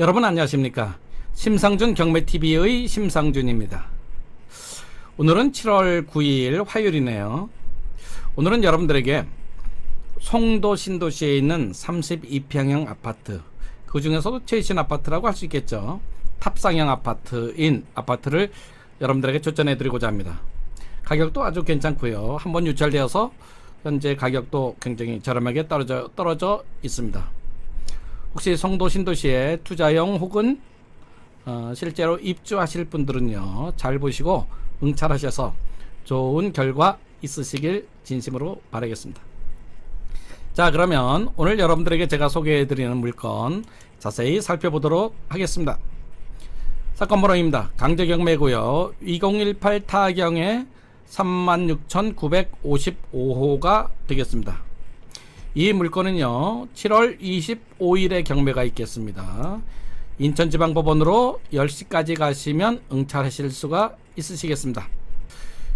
여러분 안녕하십니까? 심상준 경매TV의 심상준입니다. 오늘은 7월 9일 화요일이네요. 오늘은 여러분들에게 송도 신도시에 있는 32평형 아파트, 그 중에서도 최신 아파트라고 할 수 있겠죠. 탑상형 아파트인 아파트를 여러분들에게 추천해 드리고자 합니다. 가격도 아주 괜찮고요. 한번 유찰되어서 현재 가격도 굉장히 저렴하게 떨어져, 떨어져 있습니다. 혹시 송도 신도시에 투자용 혹은 어, 실제로 입주하실 분들은요 잘 보시고 응찰하셔서 좋은 결과 있으시길 진심으로 바라겠습니다. 자 그러면 오늘 여러분들에게 제가 소개해드리는 물건 자세히 살펴보도록 하겠습니다. 사건 번호입니다. 강제경매고요. 2018 타경에 36,955호가 되겠습니다. 이 물건은요 7월 25일에 경매가 있겠습니다. 인천지방법원으로 10시까지 가시면 응찰하실 수가 있으시겠습니다.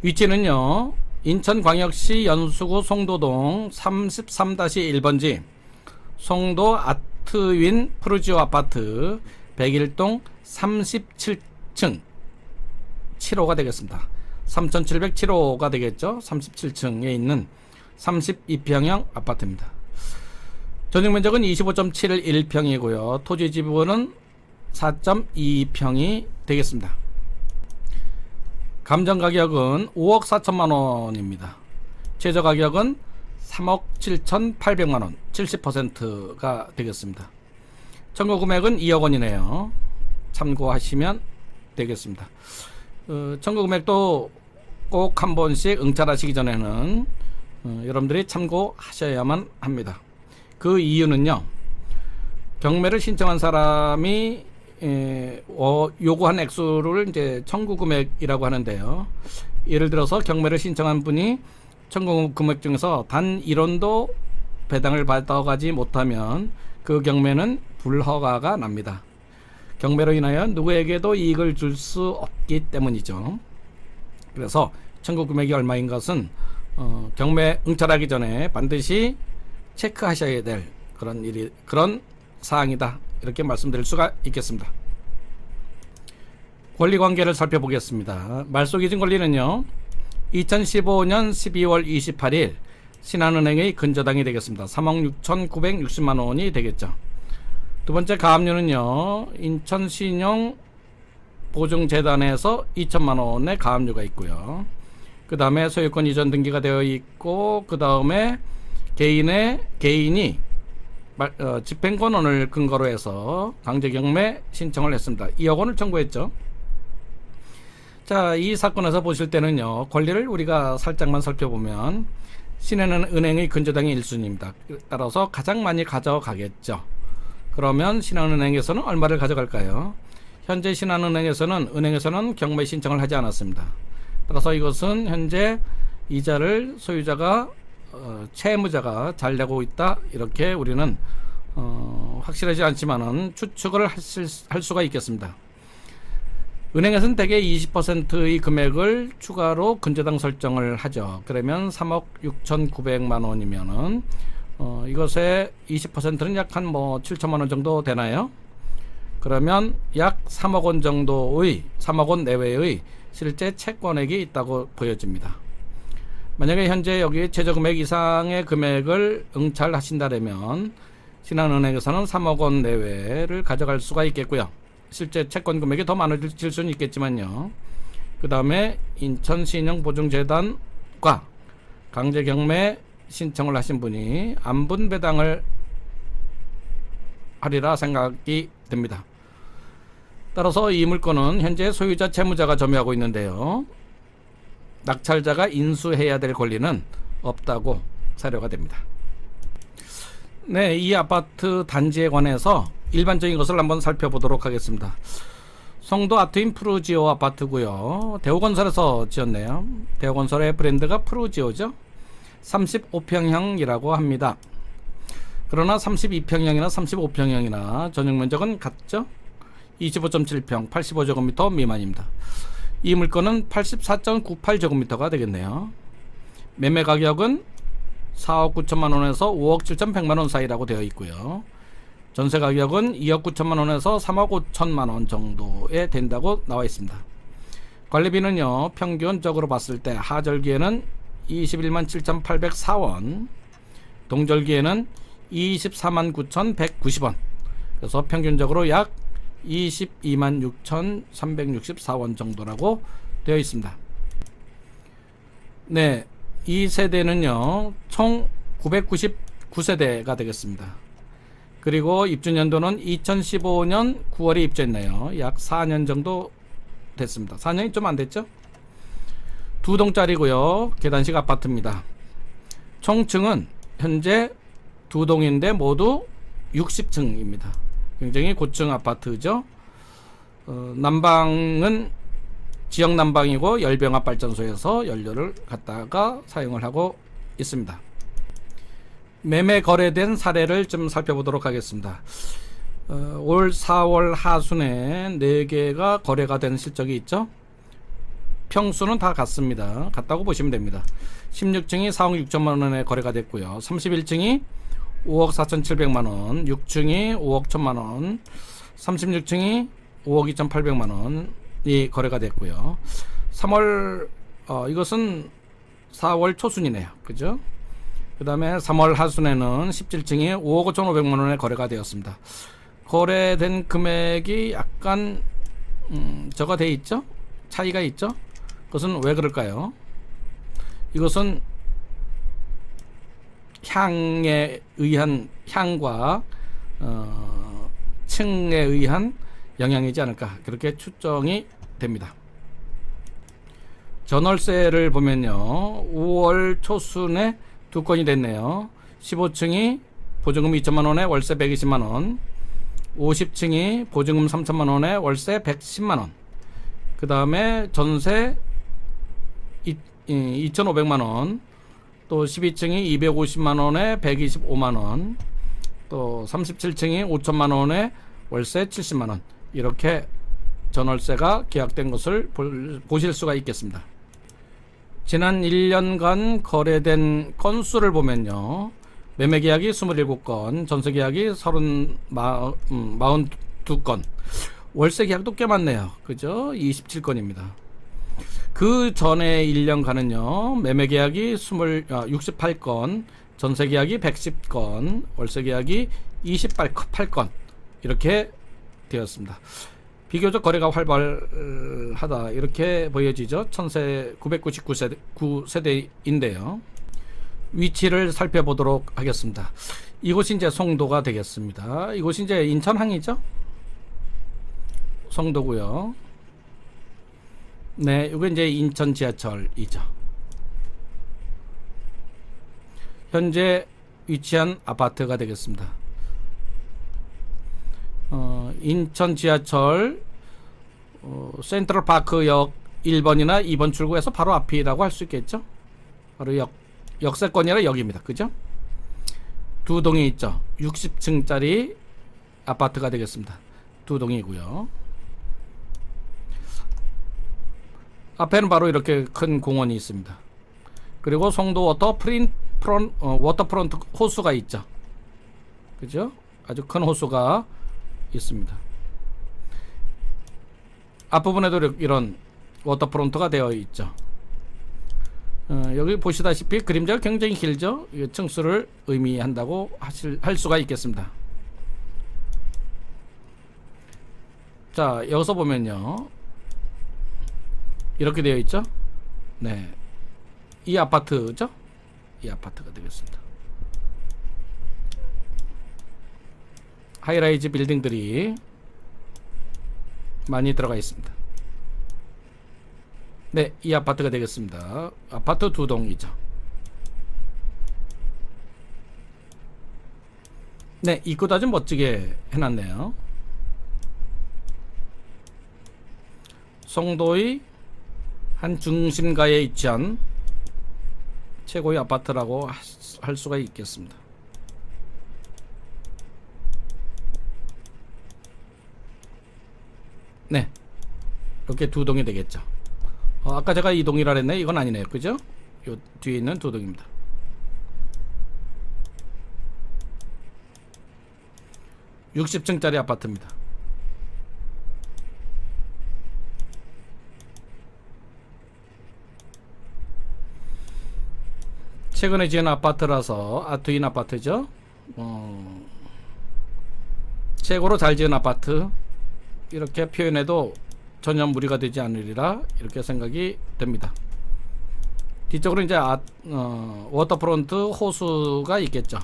위치는요 인천광역시 연수구 송도동 33-1번지 송도 아트윈 프루지오 아파트 101동 37층 7호가 되겠습니다. 3707호가 되겠죠? 37층에 있는 32평형 아파트입니다. 전용 면적은 25.71평이고요. 토지 지분은 4.2평이 되겠습니다. 감정 가격은 5억 4천만 원입니다. 최저 가격은 3억 7천8백만 원, 70%가 되겠습니다. 청구 금액은 2억 원이네요. 참고하시면 되겠습니다. 어, 청구 금액도 꼭 한 번씩 응찰하시기 전에는 어, 여러분들이 참고하셔야만 합니다. 그 이유는요. 경매를 신청한 사람이 에, 어, 요구한 액수를 이제 청구 금액이라고 하는데요. 예를 들어서 경매를 신청한 분이 청구 금액 중에서 단 1원도 배당을 받아가지 못하면 그 경매는 불허가가 납니다. 경매로 인하여 누구에게도 이익을 줄 수 없기 때문이죠. 그래서 청구 금액이 얼마인 것은 어, 경매 응찰하기 전에 반드시 체크하셔야 될 그런 일이 그런 사항이다 이렇게 말씀드릴 수가 있겠습니다. 권리 관계를 살펴보겠습니다. 말소기준 권리는요. 2015년 12월 28일 신한은행의 근저당이 되겠습니다. 3억 6,960만 원이 되겠죠. 두 번째 가압류는요. 인천신용 보증재단에서 2천만 원의 가압류가 있고요. 그 다음에 소유권 이전 등기가 되어 있고 그 다음에 개인의 개인이 말, 어, 집행권원을 근거로 해서 강제경매 신청을 했습니다. 2억 원을 청구했죠. 자, 이 사건에서 보실 때는요, 권리를 우리가 살짝만 살펴보면, 신한은 은행의 근저당이 1순위입니다. 따라서 가장 많이 가져가겠죠. 그러면 신한은행에서는 얼마를 가져갈까요? 현재 신한은행에서는, 은행에서는 경매 신청을 하지 않았습니다. 따라서 이것은 현재 이자를 소유자가 어, 채무자가 잘 내고 있다 이렇게 우리는 어, 확실하지 않지만은 추측을 하실, 할 수가 있겠습니다. 은행에서는 대개 20%의 금액을 추가로 근저당 설정을 하죠. 그러면 3억 6,900만 원이면은 어, 이것의 20%는 약 한 뭐 7천만 원 정도 되나요? 그러면 약 3억 원 정도의 3억 원 내외의 실제 채권액이 있다고 보여집니다. 만약에 현재 여기 최저 금액 이상의 금액을 응찰하신다면 신한은행에서는 3억 원 내외를 가져갈 수가 있겠고요. 실제 채권 금액이 더 많아질 수는 있겠지만요. 그 다음에 인천신용보증재단과 강제경매 신청을 하신 분이 안분 배당을 하리라 생각이 듭니다. 따라서 이 물건은 현재 소유자 채무자가 점유하고 있는데요. 낙찰자가 인수해야 될 권리는 없다고 사료가 됩니다. 네, 이 아파트 단지에 관해서 일반적인 것을 한번 살펴보도록 하겠습니다. 송도 아트인 프루지오 아파트고요. 대우건설에서 지었네요. 대우건설의 브랜드가 프루지오죠. 35평형이라고 합니다. 그러나 32평형이나 35평형이나 전용 면적은 같죠? 25.7평, 85제곱미터 미만입니다. 이 물건은 84.98제곱미터가 되겠네요. 매매 가격은 4억 9천만 원에서 5억 7천 100만 원 사이라고 되어 있고요. 전세 가격은 2억 9천만 원에서 3억 5천만 원 정도에 된다고 나와 있습니다. 관리비는요 평균적으로 봤을 때 하절기에는 21만 7,804원, 동절기에는 24만 9,190원. 그래서 평균적으로 약 22만 6,364원 정도라고 되어 있습니다. 네, 이 세대는요 총 999세대가 되겠습니다. 그리고 입주 연도는 2015년 9월에 입주했네요. 약 4년 정도 됐습니다. 4년이 좀 안 됐죠? 두 동짜리고요. 계단식 아파트입니다. 총층은 현재 두 동인데 모두 60층입니다. 굉장히 고층 아파트죠. 어, 난방은 지역 난방이고 열병합 발전소에서 연료를 갖다가 사용을 하고 있습니다. 매매 거래된 사례를 좀 살펴보도록 하겠습니다. 어, 올 4월 하순에 4개가 거래가 된 실적이 있죠. 평수는 다 같습니다. 같다고 보시면 됩니다. 16층이 4억 6천만 원에 거래가 됐고요. 31층이 5억 4천7백만 원, 6층이 5억 1천만 원, 36층이 5억 2천8백만 원이 거래가 됐고요. 3월 어, 이것은 4월 초순이네요. 그죠? 그 다음에 3월 하순에는 17층이 5억 5천5백만 원에 거래가 되었습니다. 거래된 금액이 약간 음, 저가 돼 있죠? 차이가 있죠? 그것은 왜 그럴까요? 이것은 향에 의한 향과 어, 층에 의한 영향이지 않을까 그렇게 추정이 됩니다. 전월세를 보면요. 5월 초순에 두 건이 됐네요. 15층이 보증금 2천만 원에 월세 120만 원, 50층이 보증금 3천만 원에 월세 110만 원. 그 다음에 전세 2,500만 원, 또 12층이 250만 원에 125만 원, 또 37층이 5천만 원에 월세 70만 원. 이렇게 전월세가 계약된 것을 볼, 보실 수가 있겠습니다. 지난 1년간 거래된 건수를 보면요. 매매 계약이 27건, 전세 계약이 30, 마, 음, 42건, 월세 계약도 꽤 많네요. 그죠? 27건입니다. 그 전에 1년간은요, 매매 계약이 20, 아, 68건, 전세 계약이 110건, 월세 계약이 28건, 이렇게 되었습니다. 비교적 거래가 활발하다 이렇게 보여지죠. 천세 999세대 9세대인데요. 위치를 살펴보도록 하겠습니다. 이곳이 이제 송도가 되겠습니다. 이곳이 이제 인천항이죠. 송도고요. 네, 이거 이제 인천 지하철이죠. 현재 위치한 아파트가 되겠습니다. 어, 인천 지하철 어, 센트럴 파크역 1번이나 2번 출구에서 바로 앞이라고 할 수 있겠죠. 바로 역 역세권이라 역입니다. 그죠? 두 동이 있죠. 60층짜리 아파트가 되겠습니다. 두 동이고요. 앞에는 바로 이렇게 큰 공원이 있습니다. 그리고 송도 워터 프린 프론 어, 워터프론트 호수가 있죠. 그죠? 아주 큰 호수가 있습니다. 앞부분에도 이런 워터프론트가 되어 있죠. 어, 여기 보시다시피 그림자가 굉장히 길죠. 이 층수를 의미한다고 하실, 할 수가 있겠습니다. 자 여기서 보면요. 이렇게 되어 있죠. 네, 이 아파트죠. 이 아파트가 되겠습니다. 하이라이즈 빌딩들이 많이 들어가 있습니다. 네, 이 아파트가 되겠습니다. 아파트 두 동이죠. 네, 입구도 아주 멋지게 해놨네요. 송도의 한 중심가에 위치한 최고의 아파트라고 할 수가 있겠습니다. 네. 이렇게 두 동이 되겠죠. 어, 아까 제가 이 동이라 했네. 이건 아니네요. 그죠? 요 뒤에 있는 두 동입니다. 60층짜리 아파트입니다. 최근에 지은 아파트라서 아트인 아파트죠. 어, 최고로 잘 지은 아파트 이렇게 표현해도 전혀 무리가 되지 않으리라 이렇게 생각이 됩니다. 뒤쪽으로 이제 아, 어, 워터프론트 호수가 있겠죠.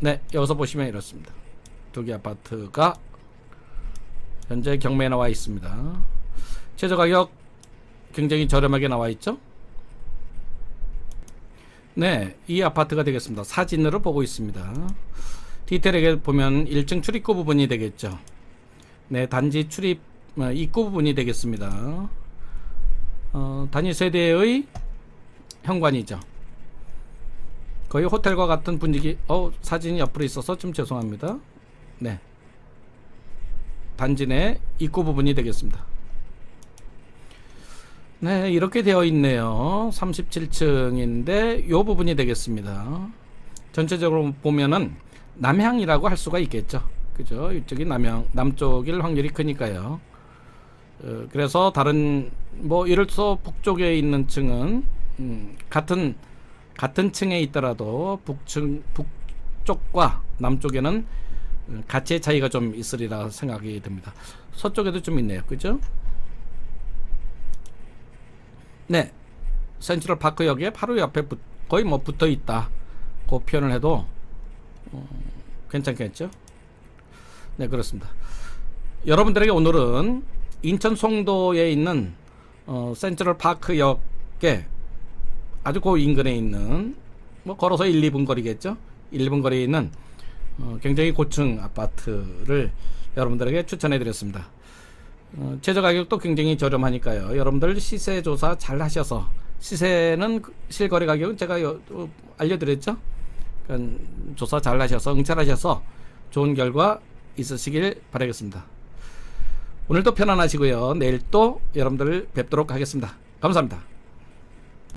네, 여기서 보시면 이렇습니다. 두 개 아파트가 현재 경매에 나와 있습니다. 최저 가격 굉장히 저렴하게 나와 있죠. 네, 이 아파트가 되겠습니다. 사진으로 보고 있습니다. 디테일하게 보면 1층 출입구 부분이 되겠죠. 네, 단지 출입 어, 입구 부분이 되겠습니다. 어, 단위 세대의 현관이죠. 거의 호텔과 같은 분위기. 어, 사진이 옆으로 있어서 좀 죄송합니다. 네. 단지 내 입구 부분이 되겠습니다. 네, 이렇게 되어 있네요. 37층인데 요 부분이 되겠습니다. 전체적으로 보면은 남향이라고 할 수가 있겠죠. 그죠? 이쪽이 남향, 남쪽일 확률이 크니까요. 어, 그래서 다른 뭐 예를 들어서 북쪽에 있는 층은 음, 같은 같은 층에 있더라도 북층 북쪽과 남쪽에는 음, 가치의 차이가 좀 있으리라 생각이 듭니다. 서쪽에도 좀 있네요. 그죠? 네. 센트럴 파크역에 바로 옆에 붙, 거의 뭐 붙어 있다. 그 표현을 해도 어, 괜찮겠죠? 네, 그렇습니다. 여러분들에게 오늘은 인천 송도에 있는 어, 센트럴 파크역에 아주 그 인근에 있는 뭐 걸어서 1, 2분 거리겠죠? 1, 2분 거리에 있는 어, 굉장히 고층 아파트를 여러분들에게 추천해 드렸습니다. 어, 최저 가격도 굉장히 저렴하니까요. 여러분들 시세 조사 잘 하셔서 시세는 그 실거래 가격은 제가 여, 어, 알려드렸죠. 그러니까 조사 잘 하셔서 응찰하셔서 좋은 결과 있으시길 바라겠습니다. 오늘도 편안하시고요. 내일 또 여러분들을 뵙도록 하겠습니다. 감사합니다.